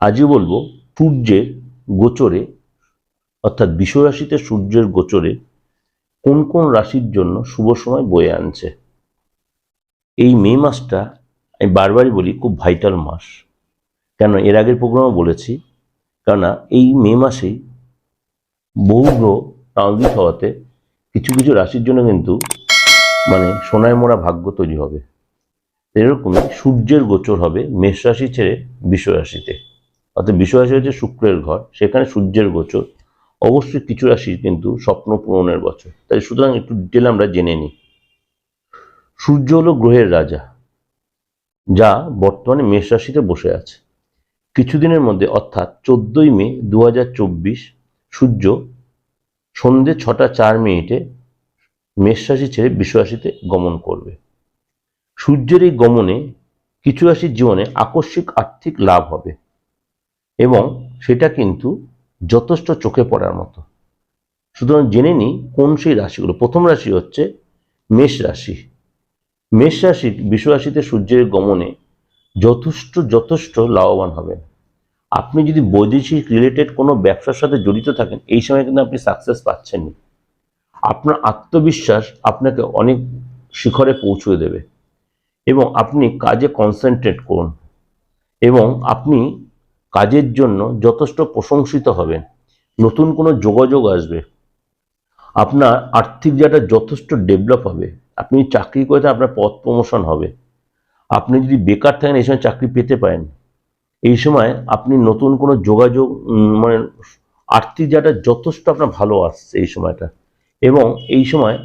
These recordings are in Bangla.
আজই বলব, সূর্যের গোচরে, অর্থাৎ বিশ্বরাশিতে সূর্যের গোচরে কোন কোন রাশির জন্য শুভ সময় বয়ে আনছে? এই মে মাসটা আমি বারবারই বলি খুব ভাইটাল মাস। কেন? এর আগের প্রোগ্রামও বলেছি। কেননা এই মে মাসেই বহু গ্রহ ট্রানজিট হওয়াতে কিছু কিছু রাশির জন্য কিন্তু মানে সোনায় মোড়া ভাগ্য তৈরি হবে। এরকমই সূর্যের গোচর হবে মেষ রাশি ছেড়ে বিশ্ব রাশিতে অর্থাৎ বিশ্ব রাশি হচ্ছে শুক্রের ঘর, সেখানে সূর্যের গোচর। অবশ্যই কিছু রাশি কিন্তু স্বপ্ন পূরণের বছর। তাই সুতরাং একটু ডিটেল আমরা জেনে নিই। সূর্য হলো গ্রহের রাজা, যা বর্তমানে মেষ রাশিতে বসে আছে। কিছুদিনের মধ্যে, অর্থাৎ চোদ্দই মে দু হাজার চব্বিশ, সূর্য সন্ধে ছটা চার মিনিটে মেষ রাশি ছেড়ে বিশ্ব রাশিতে গমন করবে। সূর্যের এই গমনে কিছু রাশির জীবনে আকস্মিক আর্থিক লাভ হবে। এবং সেটা কিন্তু যথেষ্ট চোখে পড়ার মতো। সুতরাং জেনে নিই কোন সেই রাশিগুলো। প্রথম রাশি হচ্ছে মেষ রাশি। মেষ রাশি বিশ্বরাশিতে সূর্যের গমনে যথেষ্ট যথেষ্ট লাভবান হবেন। আপনি যদি বৈদেশিক রিলেটেড কোনো ব্যবসার সাথে জড়িত থাকেন, এই সময় কিন্তু আপনি সাকসেস পাচ্ছেন না আপনার আত্মবিশ্বাস আপনাকে অনেক শিখরে পৌঁছে দেবে। এবং আপনি কাজে কনসেন্ট্রেট করুন। এবং আপনি কাজের জন্য যথেষ্ট প্রশংসিত হবেন। নতুন কোনো যোগাযোগ আসবে। আপনার আর্থিক জায়গাটা যথেষ্ট ডেভেলপ হবে। আপনি চাকরি করতে আপনার পথ প্রমোশন হবে। আপনি যদি বেকার থাকেন, এই সময় চাকরি পেতে পারেন। এই সময় আপনি নতুন কোনো যোগাযোগ মানে আর্থিক জায়গাটা যথেষ্ট আপনার ভালো আসছে এই সময়টা। এবং এই সময়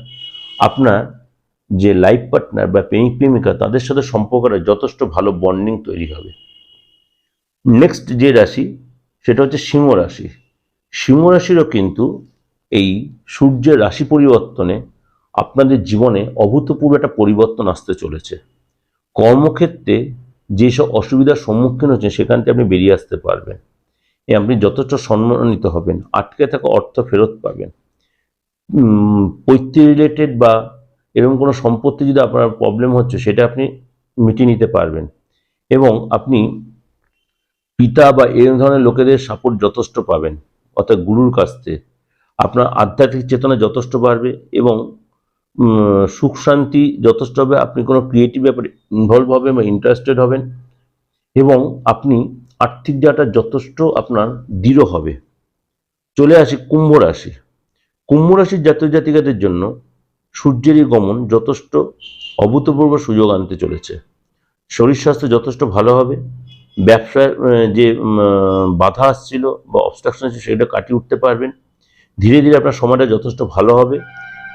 আপনার যে লাইফ পার্টনার বা প্রেমিক প্রেমিকা তাদের সাথে সম্পর্কটা যথেষ্ট ভালো বন্ডিং তৈরি হবে। নেক্সট যে রাশি, সেটা হচ্ছে সিংহ রাশি। সিংহ রাশিরও কিন্তু এই সূর্যের রাশি পরিবর্তনে আপনাদের জীবনে অভূতপূর্ব একটা পরিবর্তন আসতে চলেছে। কর্মক্ষেত্রে যেসব অসুবিধার সম্মুখীন হচ্ছেন, সেখান থেকে আপনি বেরিয়ে আসতে পারবেন। এ আপনি যথেষ্ট সম্মানিত হবেন, আটকে থাকা অর্থ ফেরত পাবেন। পৈতৃক রিলেটেড বা এরকম কোনো সম্পত্তি যদি আপনার প্রবলেম হচ্ছে, সেটা আপনি মিটিয়ে নিতে পারবেন। এবং আপনি পিতা বা এই ধরনের লোকেদের সাপোর্ট যথেষ্ট পাবেন, অর্থাৎ গুরুর কাছ থেকে। আপনার আধ্যাত্মিক চেতনা যথেষ্ট বাড়বে এবং সুখ শান্তি যথেষ্ট হবে, আপনি কোনো ক্রিয়েটিভ ব্যাপারে ইনভলভ হবেন বা ইন্টারেস্টেড হবেন এবং আপনি আর্থিক ডাটা যথেষ্ট আপনার দৃঢ় হবে। চলে আসি কুম্ভ রাশি। কুম্ভ রাশির জাতীয় জাতিকাদের জন্য সূর্যের এই গমন যথেষ্ট অভূতপূর্ব সুযোগ আনতে চলেছে। শরীর স্বাস্থ্য যথেষ্ট ভালো হবে ব্যবসার যে বাধা আসছিল বা অবস্ট্রাকশন আছে সেটা কাটিয়ে উঠতে পারবেন। ধীরে ধীরে আপনার সময়টা যথেষ্ট ভালো হবে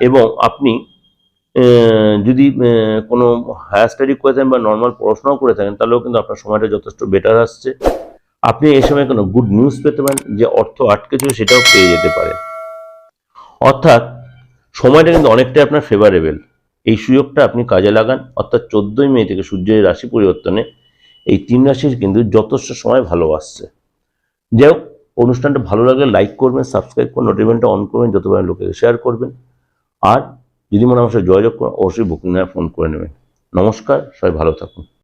এবং আপনি যদি কোনো হায়ার স্টাডি করে থাকেন বা নর্মাল পড়াশোনাও করে থাকেন, তাহলেও কিন্তু আপনার সময়টা যথেষ্ট বেটার আসছে। আপনি এই সময় কোনো গুড নিউজ পেতে পারেন, যে অর্থ আটকে ছিল, সেটাও পেয়ে যেতে পারে অর্থাৎ, সময়টা কিন্তু অনেকটাই আপনার ফেভারেবল এই সুযোগটা আপনি কাজে লাগান, অর্থাৎ চোদ্দোই মে থেকে সূর্যের রাশি পরিবর্তনে এই তিন রাশির কিন্তু যথেষ্ট সময় ভালো আসছে। যাই হোক, অনুষ্ঠানটা ভালো লাগলে লাইক করবেন সাবস্ক্রাইব করুন নোটিফিকেশনটা অন করবেন, যত পারেন লোকে শেয়ার করবেন। আর যদি মনে আমার সাথে যোগাযোগ করেন, অবশ্যই বুকিং ফোন করে নেবেন। নমস্কার, সবাই ভালো থাকুন।